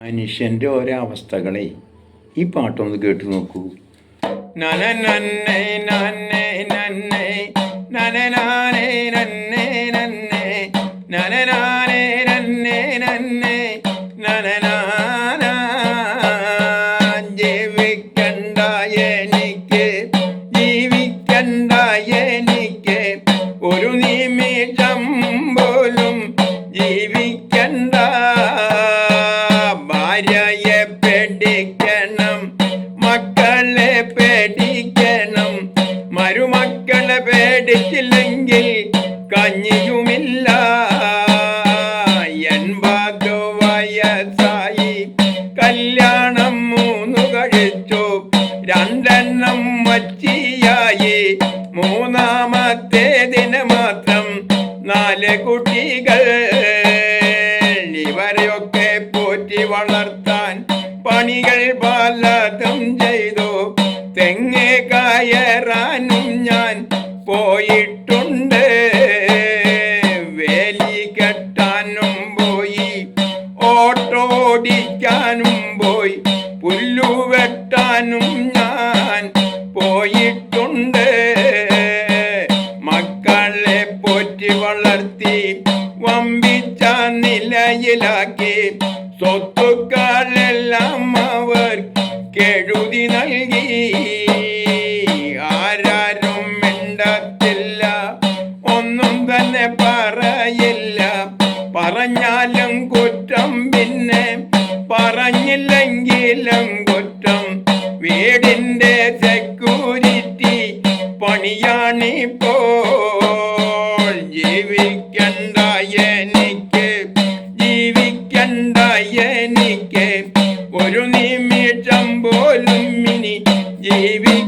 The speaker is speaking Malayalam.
മനുഷ്യന്റെ ഓരോ അവസ്ഥകളെ ഈ പാട്ടൊന്ന് കേട്ടു നോക്കൂ. നന നന്നെ നന്നെ നന്നെ നന്നെ നന്നെ നന്നെ നന്നെ എനിക്ക് ഒരു നിമിഷം പോലും ജീവിക്കണ്ട പേടിക്കണം. മക്കളെ പേടിക്കണം. മരുമക്കളെ പേടിച്ചില്ലെങ്കിൽ കഞ്ഞിയുമില്ല. എൺപത് കല്യാണം മൂന്നു കഴിച്ചു. രണ്ടെണ്ണം വച്ചിയായി ദിന മാത്രം നാല് കുട്ടികൾ. ഇവരെയൊക്കെ പോറ്റി വളർത്താൻ പണികൾ പലതും ചെയ്തു. തെങ്ങേ കയറാനും ഞാൻ പോയിട്ടുണ്ട്. വേലി കെട്ടാനും പോയി ഓട്ടോടിക്കാനും പോയി പുല്ലു വെട്ടാനും ഞാൻ പോയിട്ടുണ്ട്. മക്കളെ പോറ്റി വളർത്തി വമ്പിച്ച നിലയിലാക്കി സ്വത്തുക്കളെല്ലാം അവർ കെഴുതി നൽകി. ആരാരും മിണ്ടത്തില്ല ഒന്നും തന്നെ പറയില്ല. പറഞ്ഞാലും കുറ്റം പിന്നെ പറഞ്ഞില്ലെങ്കിലും കുറ്റം. വീടിന്റെ സെക്യൂരിറ്റി പണിയാണിപ്പോൾ. ജീവിക്കണ്ട എനിക്ക് ഒരു നിമിഷം പോലും ഇനി ജീവിക്കണ്ട